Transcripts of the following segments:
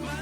My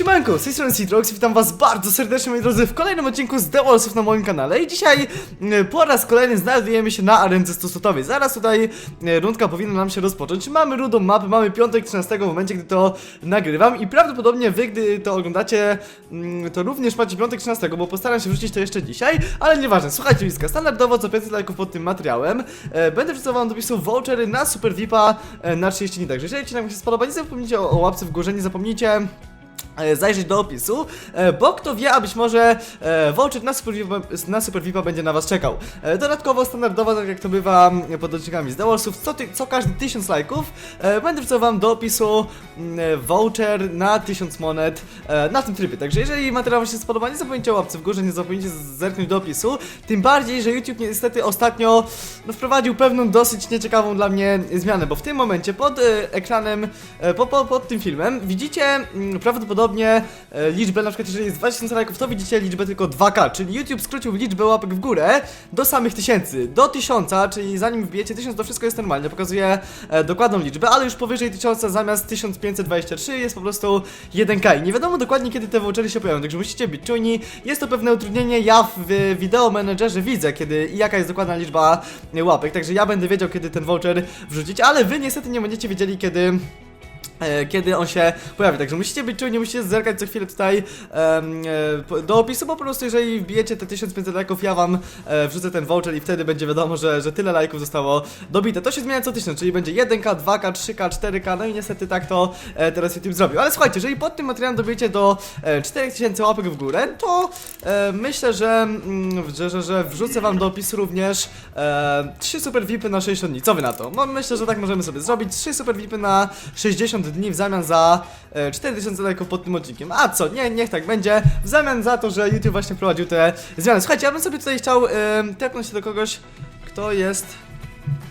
Siemanko, z tej strony Citrox i witam was bardzo serdecznie moi drodzy w kolejnym odcinku z The Wallsów na moim kanale i dzisiaj e, po raz kolejny znajdujemy się na arence stosotowej. Zaraz tutaj e, rundka powinna nam się rozpocząć. Mamy rudą mapę, mamy piątek 13 w momencie, gdy to nagrywam i prawdopodobnie wy, gdy to oglądacie, mm, to również macie piątek 13, bo postaram się wrzucić to jeszcze dzisiaj, ale nieważne. Słuchajcie, Liska, standardowo co 500 lajków pod tym materiałem e, będę wrzucał wam do opisu vouchery na Super VIPa na 30 dni, także jeżeli ci nam się spodoba, nie zapomnijcie o, o łapce w górze, nie zapomnijcie zajrzeć do opisu, e, bo kto wie, a być może e, voucher na Super, VIPa, na Super VIPa będzie na was czekał. E, Dodatkowo, standardowo, tak jak to bywa pod odcinkami z The Wallsów, co, ty, co każdy 1000 lajków e, będę wrzucał wam do opisu e, voucher na 1000 monet e, na tym trybie. Także jeżeli materiał wam się spodoba, nie zapomnijcie o łapce w górze, nie zapomnijcie zerknąć do opisu. Tym bardziej, że YouTube niestety ostatnio no, wprowadził pewną dosyć nieciekawą dla mnie zmianę, bo w tym momencie pod e, ekranem, e, po, po, pod tym filmem widzicie prawdopodobnie e, liczbę, na przykład jeżeli jest 2000 lajków, to widzicie liczbę tylko 2K, czyli YouTube skrócił liczbę łapek w górę do samych tysięcy, do 1000, czyli zanim wbijecie 1000 to wszystko jest normalnie, pokazuje e, dokładną liczbę, ale już powyżej 1000 zamiast 1523 jest po prostu 1K i nie wiadomo dokładnie kiedy te vouchery się pojawią, także musicie być czujni, jest to pewne utrudnienie, ja w wideo menedżerze widzę kiedy i jaka jest dokładna liczba łapek, także ja będę wiedział kiedy ten voucher wrzucić, ale wy niestety nie będziecie wiedzieli kiedy kiedy on się pojawi. Także musicie być czujni, musicie zerkać co chwilę tutaj e, po- do opisu, po prostu jeżeli wbijecie te 1500 lajków, ja wam e, wrzucę ten voucher i wtedy będzie wiadomo, że, że tyle lajków zostało dobite. To się zmienia co tysiąc, czyli będzie 1K, 2K, 3K, 4K, no i niestety tak to e, teraz YouTube zrobił. Ale słuchajcie, jeżeli pod tym materiałem dobijecie do e, 4000 łapek w górę, to e, myślę, że, mm, że, że, że wrzucę wam do opisu również e, 3 super VIPy na 60 dni. Co wy na to? No, myślę, że tak możemy sobie zrobić. 3 super VIPy na 60 dni w zamian za e, 4000 lajków pod tym odcinkiem. A co? Nie, niech tak będzie. W zamian za to, że YouTube właśnie wprowadził te zmiany. Słuchajcie, ja bym sobie tutaj chciał e, tepnąć się do kogoś, kto jest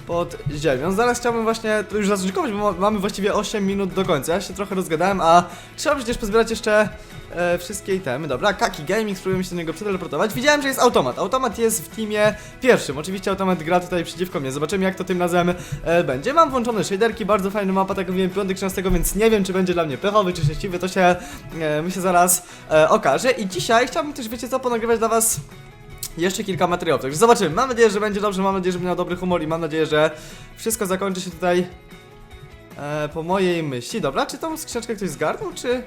pod ziemią. Zaraz chciałbym właśnie już zacząć bo ma- mamy właściwie 8 minut do końca. Ja się trochę rozgadałem, a trzeba przecież pozbierać jeszcze e, wszystkie itemy. Dobra, Kaki Gaming, spróbujemy się do niego przeteleportować. Widziałem, że jest automat. Automat jest w teamie pierwszym. Oczywiście automat gra tutaj przeciwko mnie. Zobaczymy, jak to tym razem e, będzie. Mam włączone shaderki, bardzo fajna mapa, tak jak mówiłem, piątek 13, więc nie wiem, czy będzie dla mnie pechowy, czy szczęśliwy. To się, e, się zaraz e, okaże. I dzisiaj chciałbym też, wiecie co, ponagrywać dla was jeszcze kilka materiałów, zobaczymy. Mam nadzieję, że będzie dobrze, mam nadzieję, że będzie miał dobry humor i mam nadzieję, że wszystko zakończy się tutaj e, po mojej myśli. Dobra, czy tą skrzyneczkę ktoś zgarnął, czy...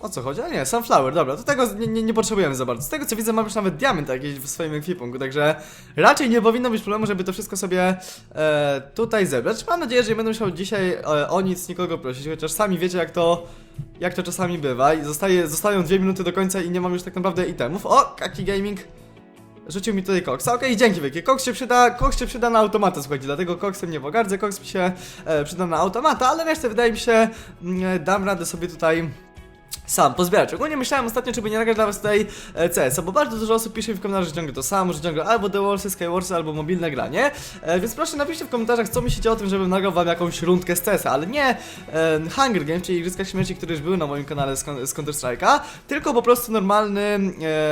O co chodzi? A nie, Sunflower, dobra, to tego nie, nie, nie potrzebujemy za bardzo. Z tego co widzę, mam już nawet diament jakiś w swoim ekwipunku, także raczej nie powinno być problemu, żeby to wszystko sobie e, tutaj zebrać. Mam nadzieję, że nie będę musiał dzisiaj e, o nic nikogo prosić, chociaż sami wiecie jak to jak to czasami bywa i zostaje, zostają dwie minuty do końca i nie mam już tak naprawdę itemów. O, Kaki Gaming Rzucił mi tutaj koksa. Okej, dzięki wielkie. Koks się przyda, koks się przyda na automatę, słuchajcie, dlatego koksem nie pogardzę, koks mi się e, przyda na automata, ale resztę wydaje mi się mm, dam radę sobie tutaj sam pozbierać. Ogólnie myślałem ostatnio, czy by nie nagrać dla was tutaj e, CS, bo bardzo dużo osób pisze mi w komentarzach, że ciągle to samo, że ciągle albo The Warsy, Skywarsy, albo mobilne granie, e, więc proszę napiszcie w komentarzach, co myślicie o tym, żebym nagrał wam jakąś rundkę z CS, ale nie e, Hunger Games, czyli Igrzyska Śmierci, które już były na moim kanale z, z Counter Strike'a, tylko po prostu normalny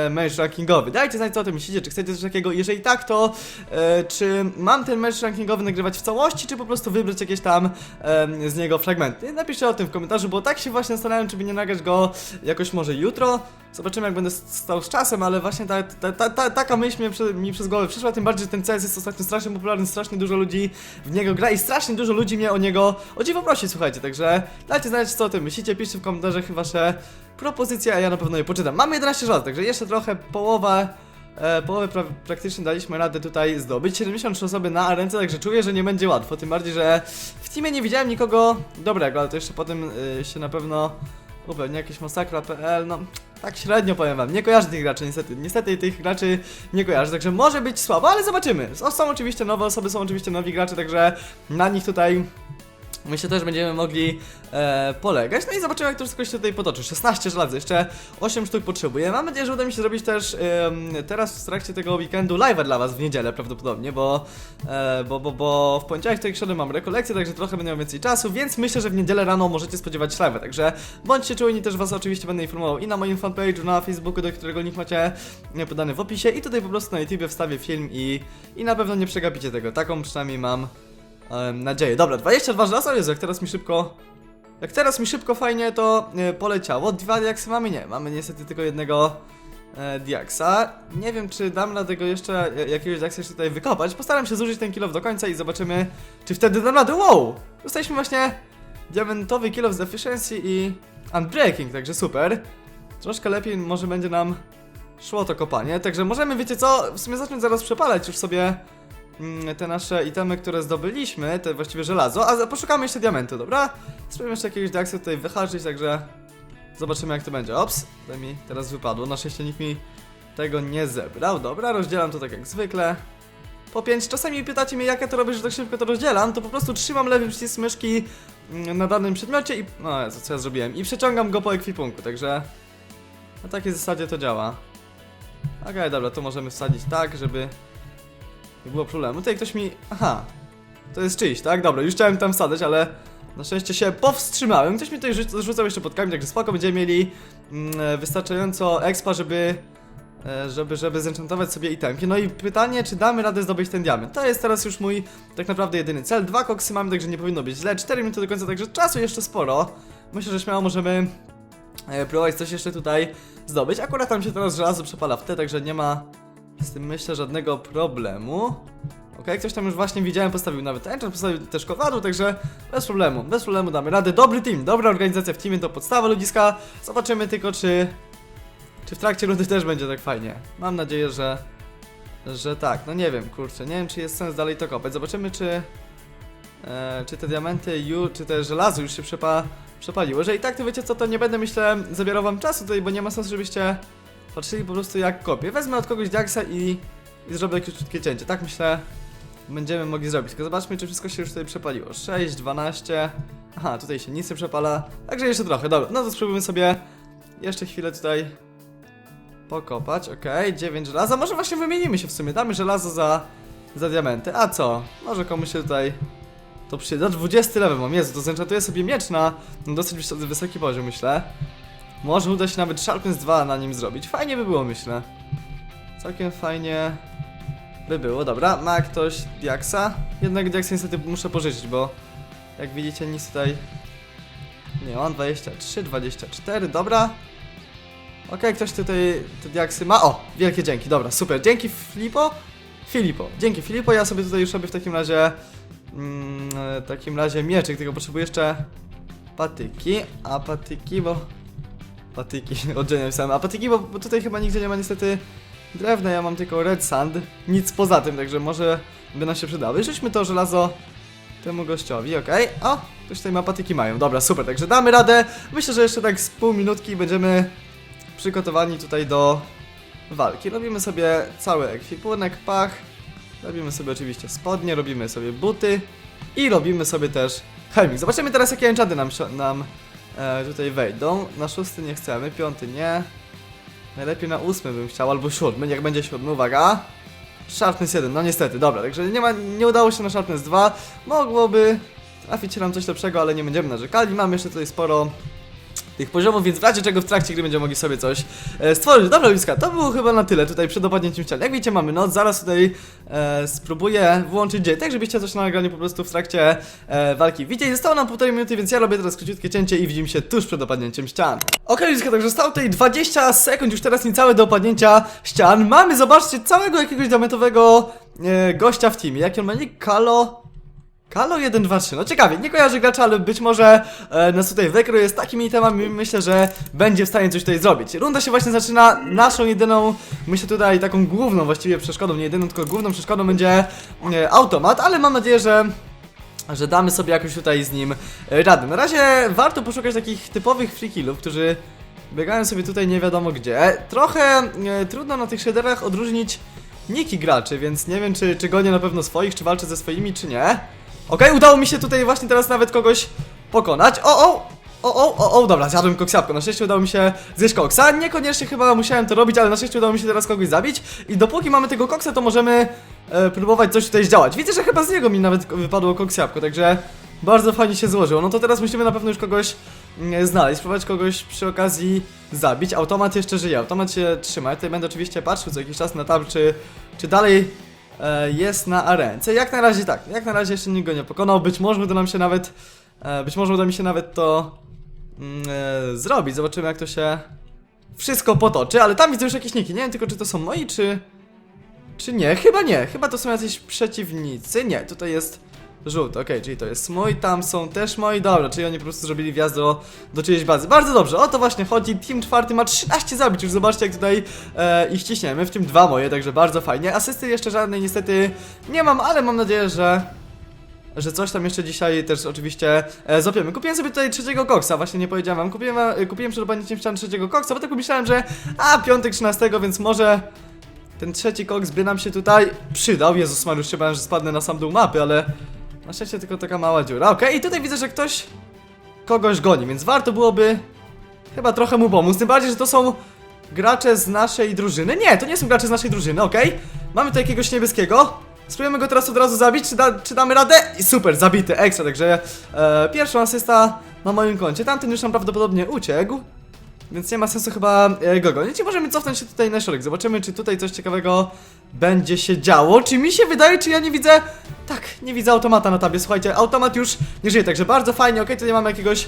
e, mecz rankingowy. Dajcie znać, co o tym myślicie, czy chcecie coś takiego, jeżeli tak, to e, czy mam ten mecz rankingowy nagrywać w całości, czy po prostu wybrać jakieś tam em, z niego fragmenty. Napiszcie o tym w komentarzu, bo tak się właśnie zastanawiam, czy by nie nagrać go jakoś może jutro. Zobaczymy, jak będę stał z czasem, ale właśnie ta, ta, ta, ta, taka myśl prze, mi przez głowę przyszła, tym bardziej, że ten CS jest ostatnio strasznie popularny, strasznie dużo ludzi w niego gra i strasznie dużo ludzi mnie o niego o dziwo prosi, słuchajcie, także dajcie znać, co o tym myślicie, piszcie w komentarzach wasze propozycje, a ja na pewno je poczytam. Mamy 11 żart, także jeszcze trochę połowę E, połowę pra praktycznie daliśmy radę tutaj zdobyć. 73 osoby na arence, także czuję, że nie będzie łatwo. Tym bardziej, że w teamie nie widziałem nikogo dobrego, ale to jeszcze potem y, się na pewno upewni jakieś masakra.pl. No, tak średnio powiem wam. Nie kojarzę tych graczy, niestety. Niestety tych graczy nie kojarzę, także może być słabo, ale zobaczymy. Są oczywiście nowe osoby, są oczywiście nowi gracze, także na nich tutaj Myślę też będziemy mogli e, polegać. No i zobaczymy jak to wszystko się tutaj potoczy. 16 żelazy, jeszcze 8 sztuk potrzebuję. Mam nadzieję, że uda mi się zrobić też em, teraz w trakcie tego weekendu live'a dla was w niedzielę prawdopodobnie, bo, e, bo, bo, bo w poniedziałek tutaj środę mam rekolekcję, także trochę będę miał więcej czasu, więc myślę, że w niedzielę rano możecie spodziewać się live'a, także bądźcie czujni, też was oczywiście będę informował i na moim fanpage'u, na Facebooku, do którego link macie e, podany w opisie i tutaj po prostu na YouTube wstawię film i, i na pewno nie przegapicie tego, taką przynajmniej mam em, nadzieję. Dobra, 22 żelaza, Jezu, jak teraz mi szybko... Jak teraz mi szybko fajnie to e, poleciało. Dwa diaksy mamy? Nie, mamy niestety tylko jednego e, diaksa. Nie wiem, czy dam radę go jeszcze, e, jakiegoś diaksa jeszcze tutaj wykopać. Postaram się zużyć ten kilof do końca i zobaczymy, czy wtedy dam radę. Wow! Dostaliśmy właśnie diamentowy kilof z efficiency i unbreaking, także super. Troszkę lepiej może będzie nam szło to kopanie, także możemy, wiecie co, w sumie zacząć zaraz przepalać już sobie te nasze itemy, które zdobyliśmy, te właściwie żelazo, a poszukamy jeszcze diamentu, dobra? Spróbujemy jeszcze jakiegoś diaksa tutaj wyhaczyć, także zobaczymy jak to będzie. Ops, to mi teraz wypadło, na szczęście nikt mi tego nie zebrał. Dobra, rozdzielam to tak jak zwykle. Po 5. Czasami pytacie mnie, jak ja to robię, że tak szybko to rozdzielam, to po prostu trzymam lewy przycisk myszki mm, na danym przedmiocie i... No Jezu, co ja zrobiłem? I przeciągam go po ekwipunku, także... Na takiej zasadzie to działa. Okej, dobra, to możemy wsadzić tak, żeby nie było problemu. Tutaj ktoś mi... Aha, to jest czyjś, tak? Dobra, już chciałem tam wsadzać, ale na szczęście się powstrzymałem. Ktoś mi tutaj rzuc- rzucał jeszcze pod kamień, także spoko, będziemy mieli mm, wystarczająco expa, żeby, e, żeby, żeby zenchantować sobie itemki. No i pytanie, czy damy radę zdobyć ten diament? To jest teraz już mój tak naprawdę jedyny cel. Dwa koksy mamy, także nie powinno być źle. 4 minuty do końca, także czasu jeszcze sporo. Myślę, że śmiało możemy e, próbować coś jeszcze tutaj zdobyć. Akurat tam się teraz żelazo przepala w te, także nie ma z tym myślę żadnego problemu. Okej, ktoś tam już właśnie widziałem, postawił nawet enchant, postawił też kowadło, także bez problemu, bez problemu damy radę. Dobry team, dobra organizacja w teamie to podstawa ludziska. Zobaczymy tylko, czy, czy w trakcie rundy też będzie tak fajnie. Mam nadzieję, że, że tak. No nie wiem, kurczę, nie wiem, czy jest sens dalej to kopać. Zobaczymy, czy, e, czy te diamenty, ju, czy te żelazo już się przepa, przepaliło. Jeżeli tak, to wiecie co, to nie będę, myślę, zabierał wam czasu tutaj, bo nie ma sensu, żebyście patrzyli po prostu jak kopię. Wezmę od kogoś diaksa i, i zrobię jakieś krótkie cięcie. Tak myślę, będziemy mogli zrobić. Tylko zobaczmy, czy wszystko się już tutaj przepaliło. 6, 12. Aha, tutaj się nic nie przepala. Także jeszcze trochę. Dobra, no to spróbujmy sobie jeszcze chwilę tutaj pokopać. Okej, 9 żelaza. Może właśnie wymienimy się w sumie. Damy żelazo za, za diamenty. A co? Może komuś się tutaj to przyda. 20 level mam. Jezu, to zenchantuję sobie miecz na dosyć wys- wysoki poziom, myślę. Może uda się nawet Sharpness 2 na nim zrobić. Fajnie by było, myślę. Całkiem fajnie by było. Dobra, ma ktoś Diaksa? Jednak Diaksa niestety muszę pożyczyć, bo jak widzicie nic tutaj nie mam. 23, 24, dobra. Okej, ktoś tutaj te Diaksy ma. O, wielkie dzięki, dobra, super. Dzięki Filipo? Filipo, dzięki Filipo. Ja sobie tutaj już robię w takim razie mm, w takim razie mieczyk, tylko potrzebuję jeszcze patyki, a patyki, bo patyki, oddzielnie pisałem, a patyki, bo, bo tutaj chyba nigdzie nie ma niestety drewna, ja mam tylko red sand, nic poza tym, także może by nam się przydały. Rzućmy to żelazo temu gościowi, okej? O, ktoś tutaj ma patyki mają, dobra, super, także damy radę. Myślę, że jeszcze tak z pół minutki będziemy przygotowani tutaj do walki. Robimy sobie cały ekwipunek, pach, robimy sobie oczywiście spodnie, robimy sobie buty i robimy sobie też chemik. Zobaczymy teraz jakie enchanty nam, nam e, tutaj wejdą. Na szósty nie chcemy, piąty nie. Najlepiej na ósmy bym chciał, albo siódmy, niech będzie siódmy, uwaga. Sharpness 1, no niestety, dobra, także nie ma, nie udało się na Sharpness 2. Mogłoby trafić się nam coś lepszego, ale nie będziemy narzekali. Mamy jeszcze tutaj sporo tych poziomów, więc w razie czego w trakcie gry będziemy mogli sobie coś e, stworzyć. Dobra, Luiska, to było chyba na tyle tutaj przed opadnięciem ściany. Jak widzicie, mamy noc, zaraz tutaj e, spróbuję włączyć dzień, tak żebyście coś na nagraniu po prostu w trakcie e, walki widzieli. Zostało nam półtorej minuty, więc ja robię teraz króciutkie cięcie i widzimy się tuż przed opadnięciem ścian. Okej, Luiska, także zostało tutaj 20 sekund, już teraz niecałe do opadnięcia ścian. Mamy, zobaczcie, całego jakiegoś diamentowego e, gościa w teamie. Jaki on ma nick? Kalo... Kalo 123, no ciekawie, nie kojarzę gracza, ale być może e, nas tutaj wykruje z takimi temami, myślę, że będzie w stanie coś tutaj zrobić. Runda się właśnie zaczyna, naszą jedyną, myślę tutaj taką główną właściwie przeszkodą, nie jedyną, tylko główną przeszkodą będzie e, automat, ale mam nadzieję, że że damy sobie jakoś tutaj z nim radę. Na razie warto poszukać takich typowych free killów, którzy biegają sobie tutaj nie wiadomo gdzie. Trochę e, trudno na tych shaderach odróżnić niki graczy, więc nie wiem czy, czy gonię na pewno swoich, czy walczę ze swoimi, czy nie. Okej, udało mi się tutaj właśnie teraz nawet kogoś pokonać. O, o! O, o, o, o, dobra, zjadłem koksiapko. Na szczęście udało mi się zjeść koksa. Niekoniecznie chyba musiałem to robić, ale na szczęście udało mi się teraz kogoś zabić. I dopóki mamy tego koksa, to możemy e, próbować coś tutaj zdziałać. Widzę, że chyba z niego mi nawet wypadło koksiapko, także bardzo fajnie się złożyło. No to teraz musimy na pewno już kogoś mm, znaleźć, spróbować kogoś przy okazji zabić. Automat jeszcze żyje, automat się trzyma. Ja tutaj będę oczywiście patrzył co jakiś czas na tab, czy, czy dalej e, jest na arence. Jak na razie tak, jak na razie jeszcze nikt go nie pokonał. Być może uda nam się nawet, e, być może uda mi się nawet to mm, e, zrobić. Zobaczymy jak to się wszystko potoczy, ale tam widzę już jakieś niki. Nie wiem tylko czy to są moi, czy... Czy nie? Chyba nie. Chyba to są jacyś przeciwnicy. Nie, tutaj jest żółty. Okej, czyli to jest mój, tam są też moi. Dobra, czyli oni po prostu zrobili wjazd do, do czyjejś bazy. Bardzo dobrze, o to właśnie chodzi. Team czwarty ma 13 zabić. Już zobaczcie jak tutaj e, ich ciśniemy. W tym dwa moje, także bardzo fajnie. Asysty jeszcze żadnej niestety nie mam, ale mam nadzieję, że że coś tam jeszcze dzisiaj też oczywiście e. Kupiłem sobie tutaj trzeciego koksa, właśnie nie powiedziałem wam. Kupiłem, e, kupiłem przed opaniem ścian trzeciego koksa, bo tak myślałem, że a, piątek 13, więc może ten trzeci koks by nam się tutaj przydał. Jezus Mariusz, się bałem, że spadnę na sam dół mapy, ale na szczęście tylko taka mała dziura. Okej, i tutaj widzę, że ktoś kogoś goni, więc warto byłoby chyba trochę mu pomóc. Tym bardziej, że to są gracze z naszej drużyny. Nie, to nie są gracze z naszej drużyny, okej. Mamy tu jakiegoś niebieskiego. Spróbujemy go teraz od razu zabić, czy, da, czy damy radę? I super, zabity, ekstra, także e, pierwszą asysta na moim koncie. Tamten już nam prawdopodobnie uciekł. Więc nie ma sensu chyba e, go gonić i możemy cofnąć się tutaj na środek. Zobaczymy, czy tutaj coś ciekawego będzie się działo. Czy mi się wydaje, czy ja nie widzę... Tak, nie widzę automata na tabie. Słuchajcie, automat już nie żyje, także bardzo fajnie. Okej, tutaj mamy jakiegoś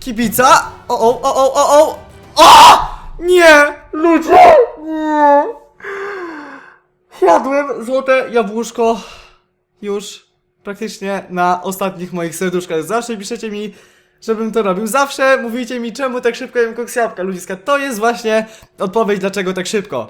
kibica. O, o, o, o, o, o! O! Nie! Ludzie! Nie! Jadłem złote jabłuszko już praktycznie na ostatnich moich serduszkach. Zawsze piszecie mi, żebym to robił. Zawsze mówicie mi, czemu tak szybko jem koksjapka, ludziska. To jest właśnie odpowiedź, dlaczego tak szybko.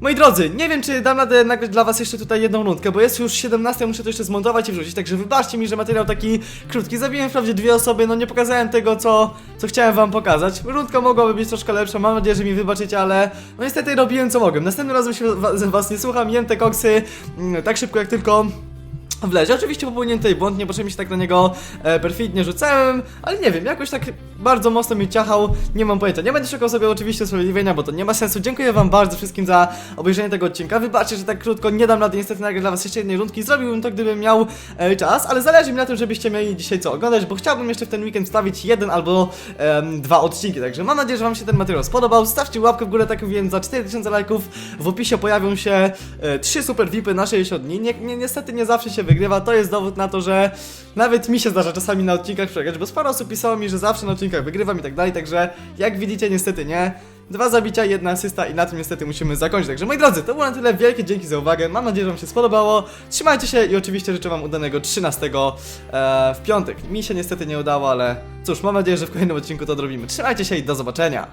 Moi drodzy, nie wiem, czy dam radę nagrać dla was jeszcze tutaj jedną rundkę, bo jest już 17, muszę to jeszcze zmontować i wrzucić, także wybaczcie mi, że materiał taki krótki. Zabiłem wprawdzie dwie osoby, no nie pokazałem tego, co, co chciałem wam pokazać. Rundka mogłaby być troszkę lepsza, mam nadzieję, że mi wybaczycie, ale no niestety robiłem co mogłem. Następnym razem się wa- was nie słucham, jem te koksy mm, tak szybko jak tylko w lezie. Oczywiście popełniłem tutaj błąd, nie potrzebnie się tak na niego e, perfidnie rzucałem, ale nie wiem, jakoś tak bardzo mocno mi ciachał, nie mam pojęcia. Nie będę szukał sobie oczywiście usprawiedliwienia, bo to nie ma sensu. Dziękuję wam bardzo wszystkim za obejrzenie tego odcinka. Wybaczcie, że tak krótko nie dam rady niestety nagrać dla was jeszcze jednej rundki. Zrobiłbym to, gdybym miał e, czas, ale zależy mi na tym, żebyście mieli dzisiaj co oglądać, bo chciałbym jeszcze w ten weekend wstawić jeden albo em, dwa odcinki, także mam nadzieję, że wam się ten materiał spodobał. Stawcie łapkę w górę, tak mówiłem, za 4000 lajków. W opisie pojawią się e, trzy super VIPy na 60 dni. Nie, nie, niestety nie zawsze się wygrywa, to jest dowód na to, że nawet mi się zdarza czasami na odcinkach przegrać, bo sporo osób pisało mi, że zawsze na odcinkach wygrywam i tak dalej, także jak widzicie niestety nie. Dwa zabicia, jedna asysta i na tym niestety musimy zakończyć. Także moi drodzy, to było na tyle. Wielkie dzięki za uwagę. Mam nadzieję, że wam się spodobało. Trzymajcie się i oczywiście życzę wam udanego 13 e, w piątek. Mi się niestety nie udało, ale cóż, mam nadzieję, że w kolejnym odcinku to odrobimy. Trzymajcie się i do zobaczenia.